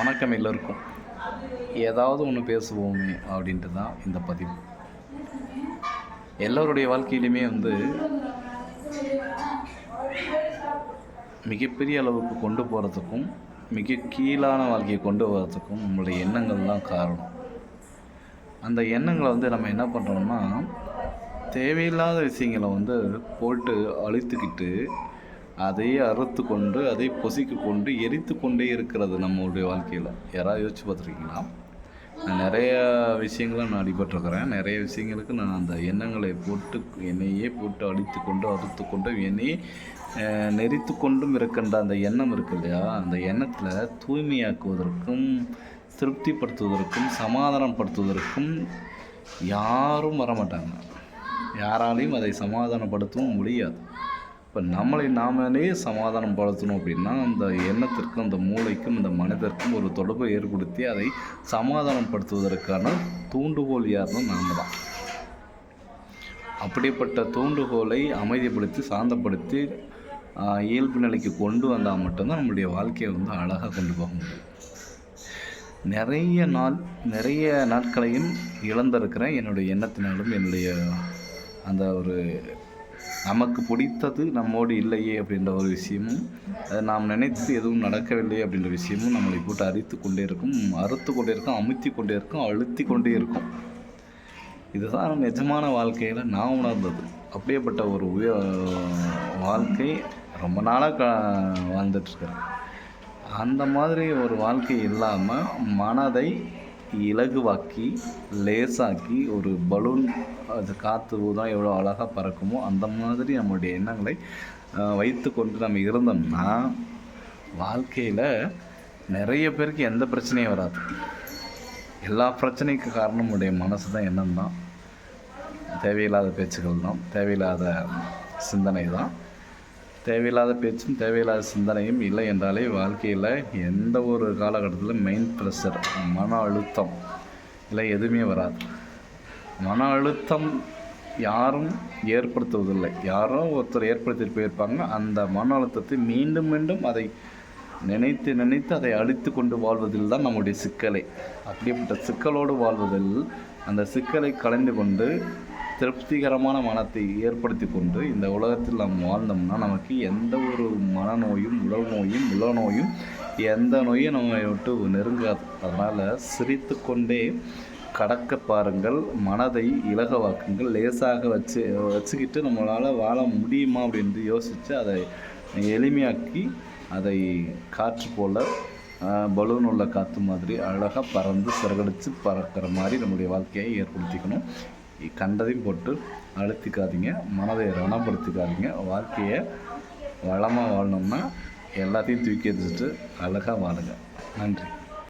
வணக்கம் எல்லோருக்கும். ஏதாவது ஒன்று பேசுவோமே அப்படின்ட்டு தான் இந்த பதிவு. எல்லோருடைய வாழ்க்கையிலுமே வந்து மிகப்பெரிய அளவுக்கு கொண்டு போகிறதுக்கும் மிக கீழான வாழ்க்கையை கொண்டு வரதுக்கும் நம்மளுடைய எண்ணங்கள் தான் காரணம். அந்த எண்ணங்களை வந்து நம்ம என்ன பண்ணுறோம்னா தேவையில்லாத விஷயங்களை வந்து போட்டு அழித்துக்கிட்டு அதையே அறுத்து கொண்டு அதை பொசிக்கு கொண்டு எரித்து கொண்டே இருக்கிறது நம்மளுடைய வாழ்க்கையில். யாராவது யோசிச்சு பார்த்துருக்கீங்களா? நான் நிறைய விஷயங்களை நான் அடிபட்டிருக்கிறேன். நிறைய விஷயங்களுக்கு நான் அந்த எண்ணங்களை போட்டு என்னையே போட்டு அடித்து கொண்டு அறுத்து கொண்டு என்னையே நெறித்து நெரித்து கொண்டும் இருக்கின்ற அந்த எண்ணம் இருக்கு இல்லையா? அந்த எண்ணத்தில் தூய்மையாக்குவதற்கும் திருப்திப்படுத்துவதற்கும் சமாதானப்படுத்துவதற்கும் யாரும் வரமாட்டாங்க. யாராலையும் அதை சமாதானப்படுத்தவும் முடியாது. இப்போ நம்மளை நாமளே சமாதானம் படுத்தணும் அப்படின்னா அந்த எண்ணத்திற்கும் அந்த மூளைக்கும் அந்த மனிதருக்கும் ஒரு தொடர்பை ஏற்படுத்தி அதை சமாதானப்படுத்துவதற்கான தூண்டுகோல் யாருன்னா நாம் தான் அப்படிப்பட்ட தூண்டுகோலை அமைதிப்படுத்தி சாந்தப்படுத்தி இயல்பு நிலைக்கு கொண்டு வந்தால் மட்டும்தான் நம்மளுடைய வாழ்க்கையை வந்து அழகாக கொண்டு போக முடியும். நிறைய நாள் நிறைய நாட்களையும் இழந்திருக்கிறேன். என்னுடைய எண்ணத்தினாலும் என்னுடைய அந்த ஒரு நமக்கு பிடித்தது நம்மோடு இல்லையே அப்படின்ற ஒரு விஷயமும் நாம் நினைத்து எதுவும் நடக்கவில்லை அப்படின்ற விஷயமும் நம்மளை போட்டு அரித்து கொண்டே இருக்கும் அறுத்து கொண்டே இருக்கும் அமுத்தி கொண்டே இருக்கும் அழுத்தி கொண்டே இருக்கும். இதுதான் நிஜமான வாழ்க்கையில் நான் உணர்ந்தது. அப்படியேப்பட்ட ஒரு உய வாழ்க்கை ரொம்ப நாளாக க வாழ்ந்துட்டுருக்கிறேன் அந்த மாதிரி ஒரு வாழ்க்கை இல்லாமல் மனதை இலகுவாக்கி லேசாக்கி ஒரு பலூன் அது காற்று ஊதான் எவ்வளோ அழகாக பறக்குமோ அந்த மாதிரி நம்மளுடைய எண்ணங்களை வைத்து வைத்துக்கொண்டு நம்ம இருந்தோம்னா வாழ்க்கையில் நிறைய பேருக்கு எந்த பிரச்சனையும் வராது. எல்லா பிரச்சனைக்கு காரணம் நம்முடைய மனசு தான் எண்ணம் தான். தேவையில்லாத பேச்சுகள் தான். தேவையில்லாத சிந்தனை தான். தேவையில்லாத பேச்சும் தேவையில்லாத சிந்தனையும் இல்லை என்றாலே வாழ்க்கையில் எந்த ஒரு காலகட்டத்தில் மெயின் ப்ரெஷர் மன அழுத்தம் இல்லை எதுவுமே வராது. மன அழுத்தம் யாரும் ஏற்படுத்துவதில்லை. யாரோ ஒருத்தர் ஏற்படுத்திட்டு போயிருப்பாங்க. அந்த மன அழுத்தத்தை மீண்டும் மீண்டும் அதை நினைத்து நினைத்து அதை அழித்து கொண்டு வாழ்வதில் தான் நம்முடைய சிக்கலை. அப்படிப்பட்ட சிக்கலோடு வாழ்வதில் அந்த சிக்கலை கலைந்து கொண்டு திருப்திகரமான மனத்தை ஏற்படுத்தி கொண்டு இந்த உலகத்தில் நாம் வாழ்ந்தோம்னா நமக்கு எந்த ஒரு மனநோயும் உடல் நோயும் உல நோயும் எந்த நோயும் நம்ம விட்டு நெருங்காது. அதனால் சிரித்து கொண்டே கடக்க பாருங்கள் மனதை இலகவாக்குங்கள் லேசாக வச்சு வச்சுக்கிட்டு நம்மளால் வாழ முடியுமா அப்படின்னு யோசித்து அதை எளிமையாக்கி அதை காற்று போல பலூன் உள்ள காற்று மாதிரி அழகாக பறந்து சிறகடித்து பறக்கிற மாதிரி நம்முடைய வாழ்க்கையை ஏற்படுத்திக்கணும். கண்டதையும் போட்டு அழுத்திக்காதீங்க மனதை ரணப்படுத்திக்காதீங்க. வாழ்க்கையை வளமாக வாழணும்னா எல்லாத்தையும் தூக்கி எறிஞ்சிட்டு அழகாக வாழுங்க. நன்றி.